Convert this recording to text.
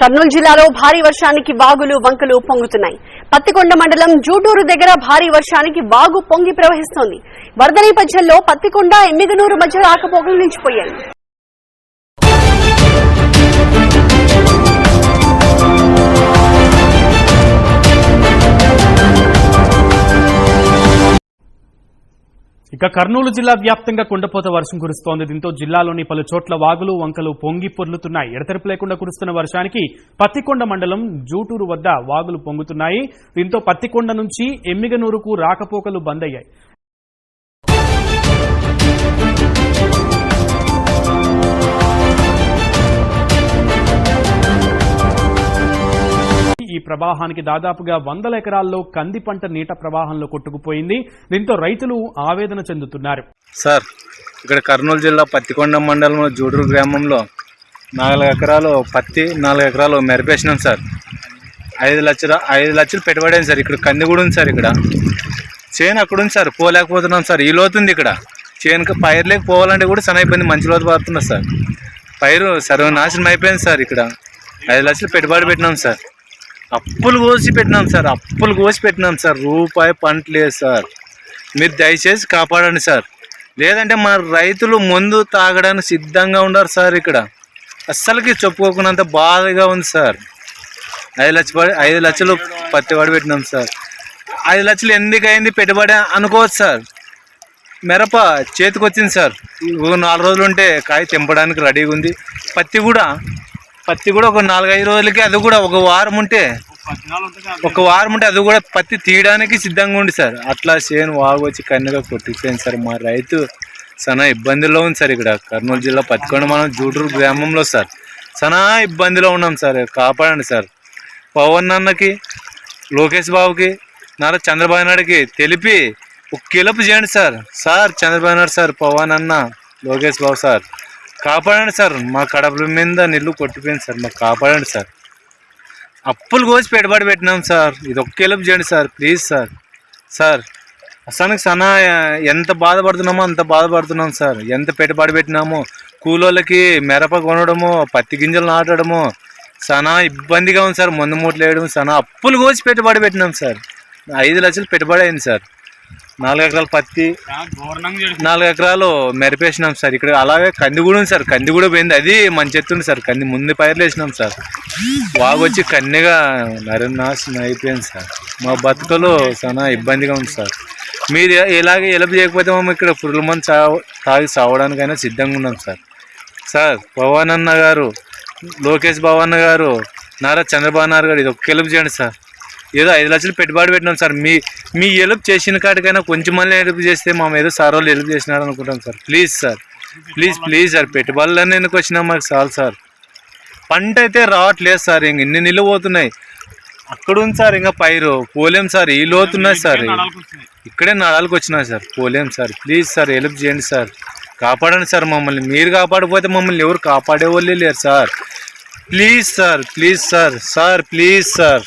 కర్నూలు జిల్లాలో భారీ వర్షానికి వాగులు వంకలు పొంగుతున్నాయి. పత్తికొండ మండలం జూటూరు దగ్గర భారీ వర్షానికి వాగు పొంగి ప్రవహిస్తోంది. వరద నేపథ్యంలో పత్తికొండ ఎమ్మిగనూరు మధ్య రాకపోకలు నిలిచిపోయాయి. ఇక కర్నూలు జిల్లా వ్యాప్తంగా కుండపోత వర్షం కురుస్తోంది. దీంతో జిల్లాలోని పలు చోట్ల వాగులు వంకలు పొంగి పొర్లుతున్నాయి. ఎడతెరపు లేకుండా కురుస్తున్న వర్షానికి పత్తికొండ మండలం జూటూరు వద్ద వాగులు పొంగుతున్నాయి. దీంతో పత్తికొండ నుంచి ఎమ్మిగనూరుకు రాకపోకలు బంద్ అయ్యాయి ఈ ప్రవాహానికి దాదాపుగా వందల ఎకరాల్లో కంది పంట నీట ప్రవాహంలో కొట్టుకుపోయింది. దీంతో రైతులు ఆవేదన చెందుతున్నారు. సార్ ఇక్కడ కర్నూలు జిల్లా పత్తికొండ మండలం జూడూరు గ్రామంలో నాలుగు ఎకరాలు పత్తి నాలుగు ఎకరాలు మెరిపేసినాం సార్. ఐదు లక్షల ఐదు లక్షలు పెట్టుబడి సార్. ఇక్కడ కంది కూడా ఉంది సార్ ఇక్కడ. చేను అక్కడ ఉంది సార్ పోలేకపోతున్నాం సార్. ఈ లోతుంది ఇక్కడ. చేనుకి పైర్లేక పోవాలంటే కూడా సన అయిపోయింది మంచి లోతు పడుతున్నాం సార్. పైరు సర్వనాశనం అయిపోయింది సార్ ఇక్కడ. ఐదు లక్షలు పెట్టుబడి పెట్టినాం సార్. అప్పులు కోసి పెట్టినాం సార్ అప్పులు కోసి పెట్టినాం సార్. రూపాయి పంట లేదు సార్. మీరు దయచేసి కాపాడండి సార్. లేదంటే మన రైతులు మందు తాగడానికి సిద్ధంగా ఉన్నారు సార్ ఇక్కడ. అస్సలకి చెప్పుకోకున్నంత బాధగా ఉంది సార్. ఐదు లక్షలు ఐదు లక్షలు పత్తివాడి పెట్టినాం సార్. ఐదు లక్షలు ఎందుకు అయింది పెట్టుబడి అనుకోవచ్చు సార్. మిరప చేతికి వచ్చింది సార్ నాలుగు రోజులు ఉంటే కాయ తెంపడానికి రెడీగా ఉంది. పత్తి కూడా పత్తి కూడా ఒక నాలుగైదు రోజులకి అది కూడా ఒక వారం ఉంటే ఒక వారం ఉంటే అది కూడా పత్తి తీయడానికి సిద్ధంగా ఉంది సార్. అట్లా చేను వాగు వచ్చి కన్నుగా కొట్టిపోయింది సార్. మా రైతు చాలా ఇబ్బందిలో ఉంది సార్ ఇక్కడ. కర్నూలు జిల్లా పత్తికొండ మనం జూటూరు గ్రామంలో సార్. చాలా ఇబ్బందిలో ఉన్నాం సార్. కాపాడండి సార్. పవన్ అన్నకి లోకేష్ బాబుకి నారా చంద్రబాబు నాయుడుకి తెలిపి ఒక కిలపు చేయండి sir. Sir Chandrababu Naidu sir Pawan అన్న లోకేష్ బాబు సార్. కాపాడండి సార్. మా కడపల మీద నిల్లు కొట్టిపోయింది సార్. మాకు కాపాడండి సార్. అప్పులు కోసి పెట్టుబడి పెట్టినాం సార్. ఇది ఒక్క చేయండి సార్. Please sir. సార్ అసలు సనా ఎంత బాధపడుతున్నామో అంత బాధపడుతున్నాం సార్. ఎంత పెట్టుబడి పెట్టినామో కూలోళ్ళకి మిరప కొనడము పత్తి గింజలు నాటడము సనా ఇబ్బందిగా ఉంది సార్. మందు మూటలు వేయడం సనా అప్పులు కోసి పెట్టుబడి పెట్టినాం సార్. ఐదు లక్షలు పెట్టుబడి అయింది సార్. నాలుగు ఎకరాలు పత్తి నాలుగు ఎకరాలు మెరిపేసినాం సార్. ఇక్కడ అలాగే కంది కూడా ఉంది సార్. కంది కూడా పోయింది. అది మంచి ఎత్తుంది సార్. కంది ముందు పైర్లు వేసినాం సార్. వాగొచ్చి కన్నెగా నరనాశనం అయిపోయింది సార్. మా బతుకలు చాలా ఇబ్బందిగా ఉంది సార్. మీరు ఇలాగే ఎలుపు చేయకపోతే మేము ఇక్కడ పురుగుల మంది చావ తాగి సావడానికైనా సిద్ధంగా ఉన్నాం సార్. సార్ పవన్ అన్న గారు లోకేష్ భవాన్న గారు నారా చంద్రబాబు నాయుడు గారు ఇది ఒక ఎలుపు చేయండి సార్. ఏదో ఐదు లక్షలు పెట్టుబడి పెట్టినాం సార్. మీ మీ ఎలుపు చేసిన కాడికైనా కొంచెం మళ్ళీ ఎలుపు చేస్తే మా ఏదో సార్ వాళ్ళు ఎలుపు చేసినారు అనుకుంటాం sir. Please sir. Please please sir. పెట్టుబడులన్నీ ఎందుకు వచ్చినా మాకు చాలు సార్. పంట అయితే రావట్లేదు సార్. ఇంక ఇన్ని నిల్లు పోతున్నాయి. అక్కడ ఉంది సార్ ఇంకా పైరు. పోలేం సార్. ఈ లోతున్నాయి సార్. ఇక్కడే నడాలకు వచ్చినాయి సార్. పోలేం సార్. ప్లీజ్ సార్ హెల్ప్ చేయండి సార్. కాపాడండి సార్ మమ్మల్ని. మీరు కాపాడకపోతే మమ్మల్ని ఎవరు కాపాడే వాళ్ళే లేరు sir. Please sir please sir. Sir please sir.